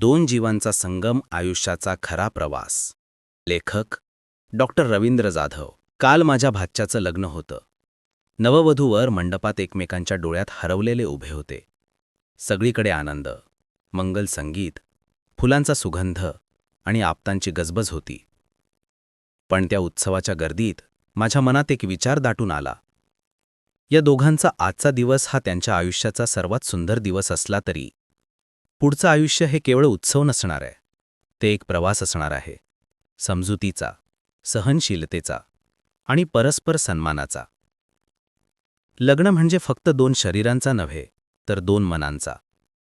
दोन जीवांचा संगम आयुष्याचा खरा प्रवास. लेखक डॉक्टर रवींद्र जाधव. काल माझ्या भाच्याचं लग्न होतं. नववधूवर मंडपात एकमेकांच्या डोळ्यात हरवलेले उभे होते. सगळीकडे आनंद मंगल संगीत फुलांचा सुगंध आणि आपतांची गजबज होती. पण त्या उत्सवाच्या गर्दीत माझ्या मनात एक विचार दाटून आला. या दोघांचा आजचा दिवस हा त्यांच्या आयुष्याचा सर्वात सुंदर दिवस असला तरी पुढचं आयुष्य हे केवळ उत्सव नसणार आहे. ते एक प्रवास असणार आहे. समजुतीचा सहनशीलतेचा आणि परस्पर सन्मानाचा. लग्न म्हणजे फक्त दोन शरीरांचा नव्हे तर दोन मनांचा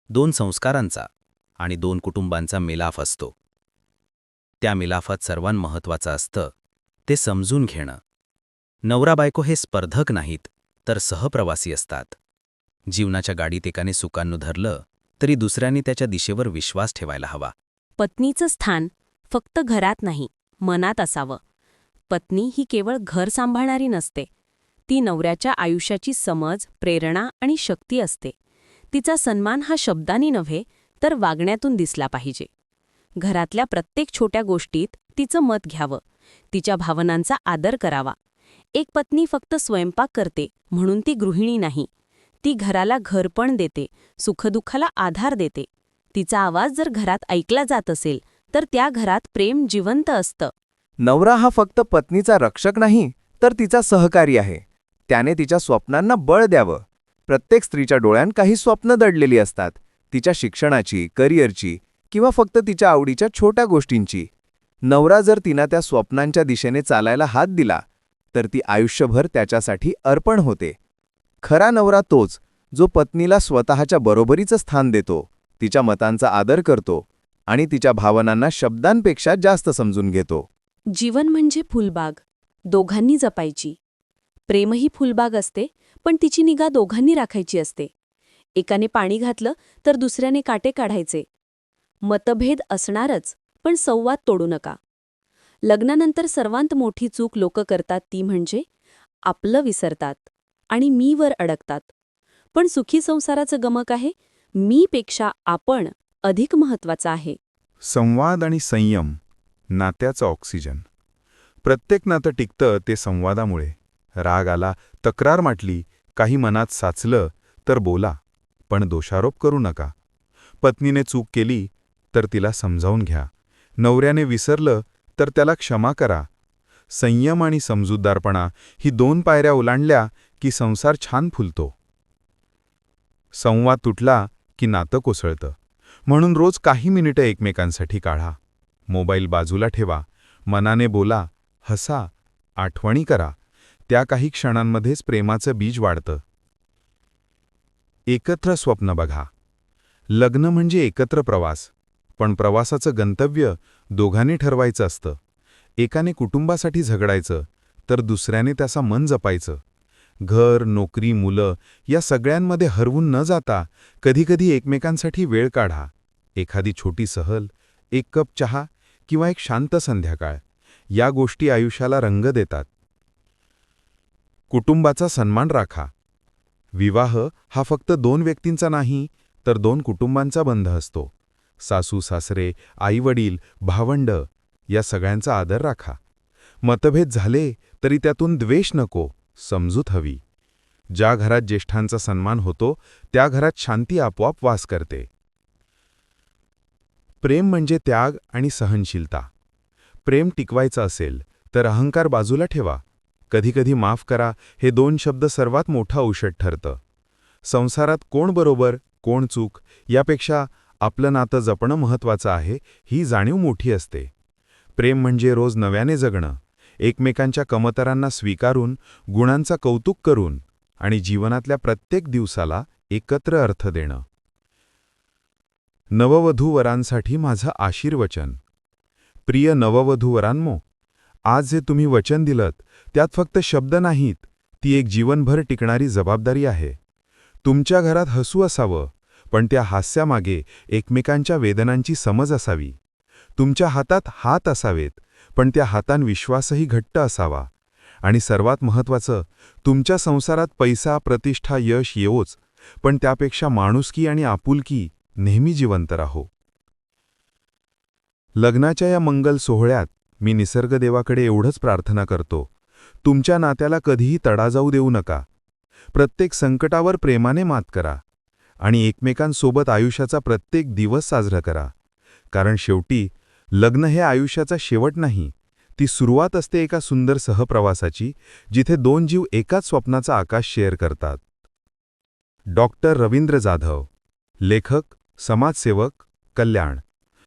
दोन संस्कारांचा आणि दोन कुटुंबांचा मिलाफ असतो. त्या मिलाफात सर्वांत महत्त्वाचं असतं ते समजून घेणं. नवरा बायको हे स्पर्धक नाहीत तर सहप्रवासी असतात. जीवनाच्या गाडीत एकाने सुकांनू धरलं तरी दुसऱ्यांनी त्याच्या दिशेवर विश्वास ठेवायला हवा. पत्नीचं स्थान फक्त घरात नाही मनात असावं. पत्नी ही केवळ घर सांभाळणारी नसते. ती नवऱ्याच्या आयुष्याची समज प्रेरणा आणि शक्ती असते. तिचा सन्मान हा शब्दांनी नव्हे तर वागण्यातून दिसला पाहिजे. घरातल्या प्रत्येक छोट्या गोष्टीत तिचं मत घ्यावं. तिच्या भावनांचा आदर करावा. एक पत्नी फक्त स्वयंपाक करते म्हणून ती गृहिणी नाही. ती घराला घरपण देते सुखदुःखाला आधार देते. तिचा आवाज जर घरात ऐकला जात असेल तर त्या घरात प्रेम जिवंत असतं. नवरा हा फक्त पत्नीचा रक्षक नाही तर तिचा सहकारी आहे. त्याने तिच्या स्वप्नांना बळ द्यावं. प्रत्येक स्त्रीच्या डोळ्यात काही स्वप्न दडलेली असतात. तिच्या शिक्षणाची करिअरची किंवा फक्त तिच्या आवडीच्या छोट्या गोष्टींची. नवरा जर तिना त्या स्वप्नांच्या दिशेने चालायला हात दिला तर ती आयुष्यभर त्याच्यासाठी अर्पण होते. खरा नवरा तोच जो पत्नीला स्वतःच्या बरोबरीचं स्थान देतो तिच्या मतांचा आदर करतो आणि तिच्या भावनांना शब्दांपेक्षा जास्त समजून घेतो. जीवन म्हणजे फुलबाग दोघांनी जपायची. प्रेमही फुलबाग असते पण तिची निगा दोघांनी राखायची असते. एकाने पाणी घातलं तर दुसऱ्याने काटे काढायचे. मतभेद असणारच पण संवाद तोडू नका. लग्नानंतर सर्वांत मोठी चूक लोक करतात ती म्हणजे आपलं विसरतात. आणि मीवर अडकतात. पण सुखी संसाराचं गमक आहे मीपेक्षा आपण अधिक महत्त्वाचा आहे. संवाद आणि संयम नात्याचं ऑक्सिजन. प्रत्येक नातं टिकतं ते संवादामुळे. राग आला तक्रार माटली काही मनात साचलं तर बोला पण दोषारोप करू नका. पत्नीने चूक केली तर तिला समजावून घ्या. नवऱ्याने विसरलं तर त्याला क्षमा करा. संयम आणि समजूतदारपणा ही दोन पायऱ्या ओलांडल्या की संसार छान फुलतो. संवाद तुटला की नातं कोसळतं. म्हणून रोज काही मिनिटं एकमेकांसाठी काढा. मोबाईल बाजूला ठेवा. मनाने बोला हसा आठवणी करा. त्या काही क्षणांमध्येच प्रेमाचं बीज वाढतं. एकत्र स्वप्न बघा. लग्न म्हणजे एकत्र प्रवास. पण प्रवासाचं गंतव्य दोघांनी ठरवायचं असतं. एकाने कुटुंबासाठी झगडायचं तर दुसऱ्याने त्याचा मन जपायचं. घर नोकरी मुलं या सगळ्यांमध्ये हरवून न जाता कधीकधी एकमेकांसाठी वेळ काढा. एखादी छोटी सहल एक कप चहा किंवा एक शांत संध्याकाळ या गोष्टी आयुष्याला रंग देतात. कुटुंबाचा सन्मान राखा. विवाह हा फक्त दोन व्यक्तींचा नाही तर दोन कुटुंबांचा बंध असतो. सासू सासरे आईवडील भावंड या सगळ्यांचा आदर राखा. मतभेद झाले तरी त्यातून द्वेष नको. समजूत हवी. ज्या घरात ज्येष्ठांचा सन्मान होतो त्या घरात शांती आपोआप वास करते. प्रेम म्हणजे त्याग आणि सहनशीलता. प्रेम टिकवायचं असेल तर अहंकार बाजूला ठेवा. कधीकधी माफ करा हे दोन शब्द सर्वात मोठं औषध ठरतं. संसारात कोण बरोबर कोण चूक यापेक्षा आपलं नातं जपणं महत्वाचं आहे ही जाणीव मोठी असते. प्रेम म्हणजे रोज नव्याने जगणं. एकमेकांच्या कमतरांना स्वीकारून गुणांचा कौतुक करून आणि जीवनातल्या प्रत्येक दिवसाला एकत्र अर्थ देणं. नववधूवरांसाठी माझं आशीर्वचन. प्रिय नववधूवरांमो आज जे तुम्ही वचन दिलत त्यात फक्त शब्द नाहीत ती एक जीवनभर टिकणारी जबाबदारी आहे. तुमच्या घरात हसू असावं पण त्या हास्यामागे एकमेकांच्या वेदनांची समज असावी. तुमच्या हातात हात असावेत पण त्या हातान विश्वासही घट्ट असावा. आणि सर्वात महत्त्वाचं तुमच्या संसारात पैसा प्रतिष्ठा यश येवोच पण त्यापेक्षा माणुसकी आणि आपुलकी नेहमी जिवंत राहो. लग्नाच्या या मंगल सोहळ्यात मी निसर्गदेवाकडे एवढंच प्रार्थना करतो. तुमच्या नात्याला कधीही तडा जाऊ देऊ नका. प्रत्येक संकटावर प्रेमाने मात करा. आणि एकमेकांसोबत आयुष्याचा प्रत्येक दिवस साजरा करा. कारण शेवटी लग्न हे आयुष्याचा शेवट नाही ती सुरुवात असते एका सुंदर सहप्रवासाची जिथे दोन जीव एकाच स्वप्नाचा आकाश शेअर करतात. डॉक्टर रवींद्र जाधव लेखक समाजसेवक कल्याण.